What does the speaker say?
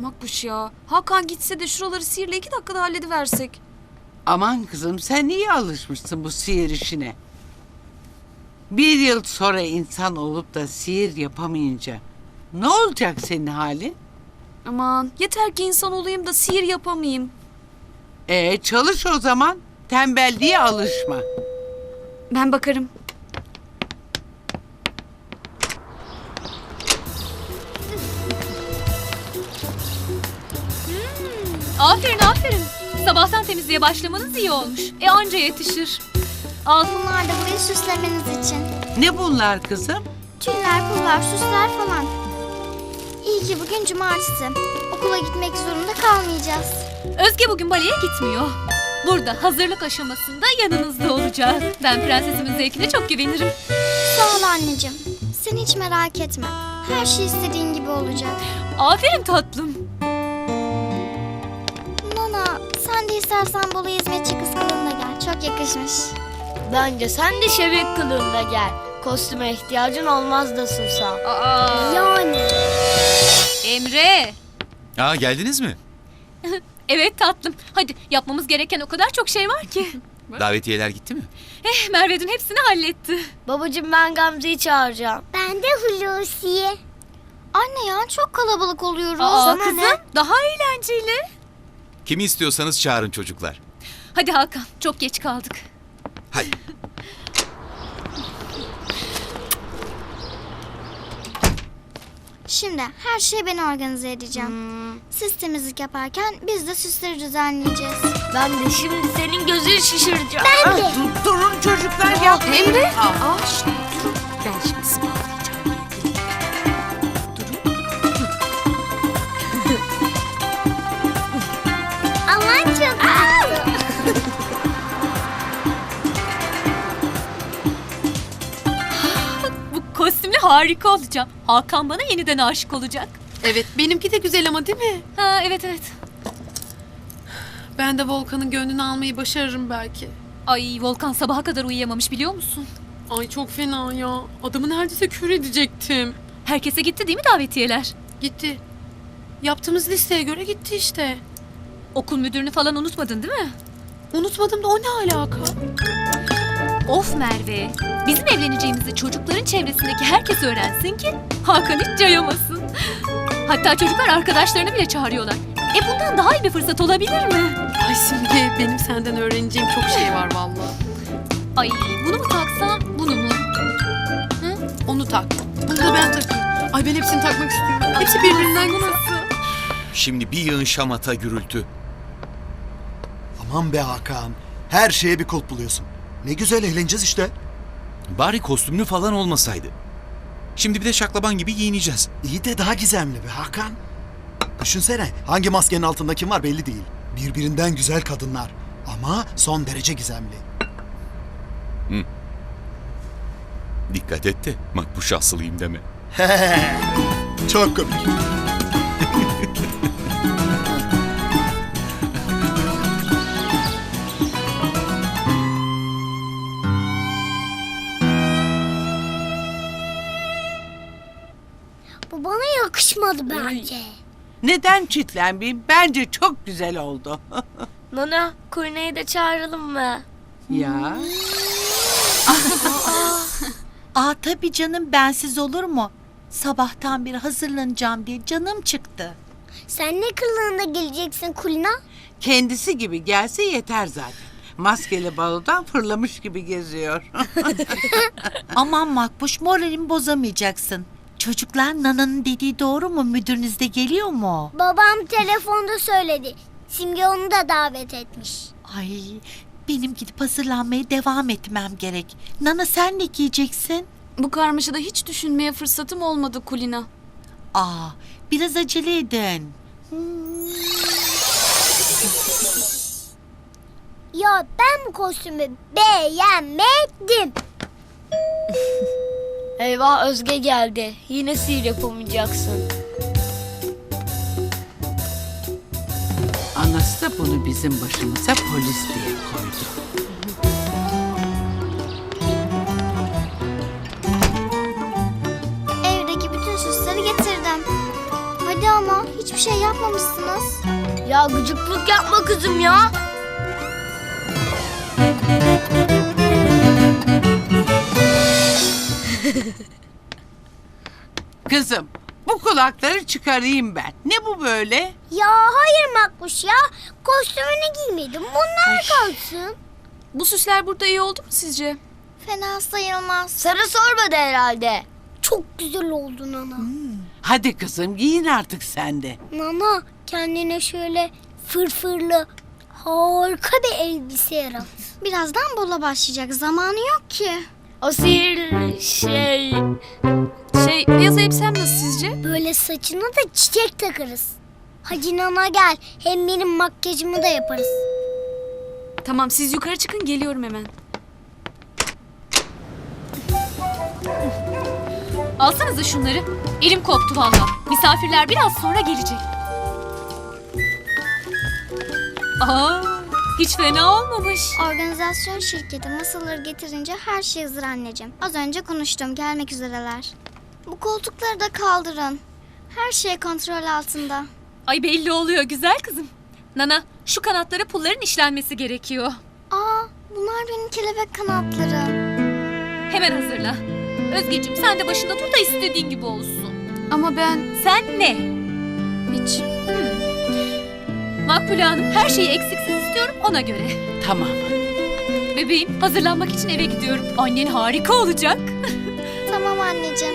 Makbuş ya. Hakan gitse de şuraları sihirle iki dakikada hallediversek. Aman kızım sen iyi alışmışsın bu sihir işine. Bir yıl sonra insan olup da sihir yapamayınca ne olacak senin halin? Aman yeter ki insan olayım da sihir yapamayayım. E çalış o zaman. Tembelliğe alışma. Ben bakarım. Aferin aferin. Sabahtan temizliğe başlamanız iyi olmuş. E anca yetişir. Al Bunlar da burayı süslemeniz için. Ne bunlar kızım? Tüller, pullar, süsler falan. İyi ki bugün cumartesi. Okula gitmek zorunda kalmayacağız. Özge bugün baleye gitmiyor. Burada hazırlık aşamasında yanınızda olacak. Ben prensesimin zevkine çok güvenirim. Sağ ol anneciğim. Sen hiç merak etme. Her şey istediğin gibi olacak. Aferin tatlım. De istersen Bolu hizmetçi kız kılığında gel. Çok yakışmış. Bence sen de şebek kılığında gel. Kostüme ihtiyacın olmaz da Susa. Aa, Yani. Emre. Aa geldiniz mi? Evet tatlım. Hadi yapmamız gereken o kadar çok şey var ki. Davetiyeler gitti mi? Eh Merve dün hepsini halletti. Babacım ben Gamze'yi çağıracağım. Ben de Hulusi'yi. Anne ya çok kalabalık oluyoruz. Aa, Sana kızım ne? daha eğlenceli. Kimi istiyorsanız çağırın çocuklar. Hadi Hakan çok geç kaldık. Hadi. Şimdi her şeyi ben organize edeceğim. Siz temizlik yaparken biz de süsleri düzenleyeceğiz. Ben de şimdi senin gözünü şişireceğim. Ah, dur- durun çocuklar yapmayın. Emre. Ben şimdi ısmarlayacağım. Harika olacağım. Hakan bana yeniden aşık olacak. Evet benimki de güzel ama değil mi? Ha evet evet. Ben de Volkan'ın gönlünü almayı başarırım belki. Ay Volkan sabaha kadar uyuyamamış biliyor musun? Ay çok fena ya. Adamı neredeyse kör edecektim. Herkese gitti değil mi davetiyeler? Gitti. Yaptığımız listeye göre gitti işte. Okul müdürünü falan unutmadın değil mi? Unutmadım da o ne alaka? Of Merve. Bizim evleneceğimizi çocukların çevresindeki herkes öğrensin ki Hakan hiç cayamasın. Hatta çocuklar arkadaşlarını bile çağırıyorlar. E bundan daha iyi bir fırsat olabilir mi? Ay Simge benim senden öğreneceğim çok şey var vallahi. Ay bunu mu taksam bunu mu? Onu tak. Bunu da ben takayım. Ay ben hepsini takmak istiyorum. Hepsi birbirinden güzel. Şimdi bir yığın şamata gürültü. Aman be Hakan. Her şeye bir kulp buluyorsun. Ne güzel eğleneceğiz işte. Bari kostümlü falan olmasaydı. Şimdi bir de şaklaban gibi giyineceğiz. İyi de daha gizemli be Hakan. Düşünsene hangi maskenin altında kim var belli değil. Birbirinden güzel kadınlar. Ama son derece gizemli. Dikkat et de makbuş asılayım deme. Çok komik. Yakışmadı bence. Neden çitlenmeyeyim? Bence çok güzel oldu. Nana, Kurna'yı da çağıralım mı? ya. Aa tabii canım bensiz olur mu? Sabahtan beri hazırlanacağım diye canım çıktı. Sen ne kılığında geleceksin Kulina? Kendisi gibi gelse yeter zaten. Maskeli balodan fırlamış gibi geziyor. Aman Makbuş moralimi bozamayacaksın. Çocuklar Nana'nın dediği doğru mu? Müdürünüz de geliyor mu? Babam telefonda söyledi. Simge onu da davet etmiş. Ay benim gidip hazırlanmaya devam etmem gerek. Nana sen ne giyeceksin? Bu karmaşada hiç düşünmeye fırsatım olmadı Kulina. Aa biraz acele edin. Ya ben bu kostümü beğenmedim. Eyvah Özge geldi. Yine sihir yapamayacaksın. Anası da bunu bizim başımıza polis diye koydu. Evdeki bütün süsleri getirdim. Hadi ama hiçbir şey yapmamışsınız. Ya gıcıklık yapma kızım ya. Kızım bu kulakları çıkarayım ben. Ne bu böyle? Ya hayır Makbuş ya. Kostümünü giymedim. Bunlar kalsın. Bu süsler burada iyi oldu mu sizce? Fena sayılmaz. Sarı sormadı herhalde. Çok güzel oldu Nana. Hadi kızım giyin artık sen de. Nana kendine şöyle fırfırlı harika bir elbise yarat. Birazdan bola başlayacak. Zamanı yok ki. O sihirli şey. Şey beyaz elbisem nasıl sizce? Böyle saçına da çiçek takarız. Hadi Nana gel. Hem benim makyajımı da yaparız. Tamam siz yukarı çıkın geliyorum hemen. Alsanıza şunları. Elim koptu valla. Misafirler biraz sonra gelecek. Aa, hiç fena olmamış. Organizasyon şirketi masaları getirince her şey hazır anneciğim. Az önce konuştum. Gelmek üzereler. Bu koltukları da kaldırın. Her şey kontrol altında. Ay belli oluyor güzel kızım. Nana şu kanatlara pulların işlenmesi gerekiyor. Aa, bunlar benim kelebek kanatlarım. Hemen hazırla. Özgeciğim sen de başında dur da istediğin gibi olsun. Ama ben Sen ne? hiç. Makbule Hanım her şeyi eksiksiz istiyorum ona göre. Tamam. Bebeğim hazırlanmak için eve gidiyorum. Annen harika olacak. Tamam anneciğim.